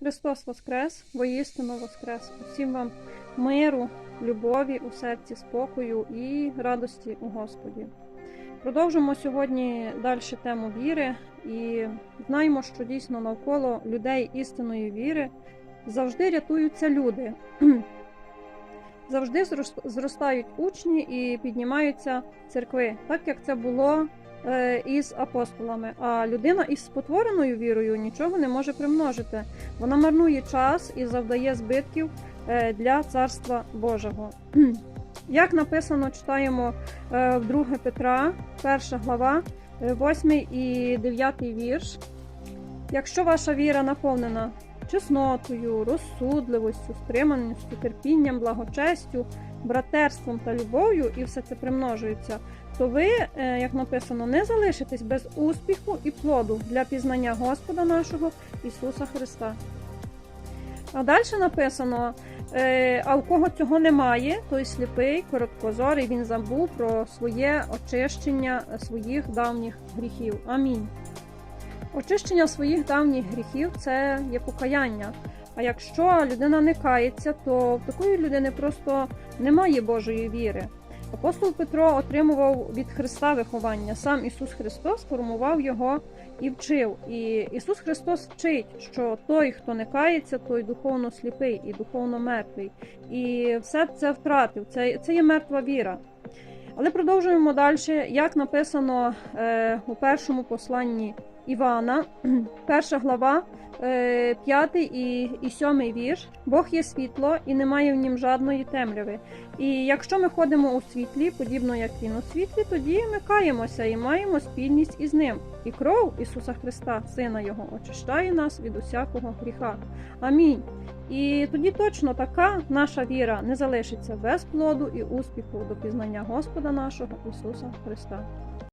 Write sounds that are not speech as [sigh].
Христос Воскрес, воістину Воскрес. Усім вам миру, любові у серці, спокою і радості у Господі. Продовжимо сьогодні далі тему віри і знаємо, що дійсно навколо людей істинної віри завжди рятуються люди. Завжди зрос- зростають учні і піднімаються церкви, так як це було із апостолами. А людина із спотвореною вірою нічого не може примножити. Вона марнує час і завдає збитків е, для царства Божого. [clears throat] Як написано, читаємо е, в 2 Петра, 1 глава, 8 і 9 вірш. Якщо ваша віра наповнена чеснотою, розсудливістю, стриманістю, терпінням, благочестю, братерством та любов'ю, і все це примножується, то ви, е, як написано, не залишитесь без успіху і плоду для пізнання Господа нашого Ісуса Христа. А далі написано: е, а у кого цього немає, той сліпий, короткозорий, він забув про своє очищення своїх давніх гріхів. Амінь. Очищення своїх давніх гріхів це є покаяння. А якщо людина не кається, то в такої людини просто немає Божої віри. Апостол Петро отримував від Христа виховання. Сам Ісус Христос формував його і вчив. І Ісус Христос вчить, що той, хто не кається, той духовно сліпий і духовно мертвий. І все це втратив. Це, це є мертва віра. Але продовжуємо далі, як написано е, у першому посланні Івана, [clears throat] перша глава, е, п'ятий і, сьомий вірш. Бог є світло і немає в нім жадної темряви. І якщо ми ходимо у світлі, подібно як він у світлі, тоді ми каємося і маємо спільність із ним. І кров Ісуса Христа, Сина Його, очищає нас від усякого гріха. Амінь. І тоді точно така наша віра не залишиться без плоду і успіху до пізнання Господа нашого Ісуса Христа.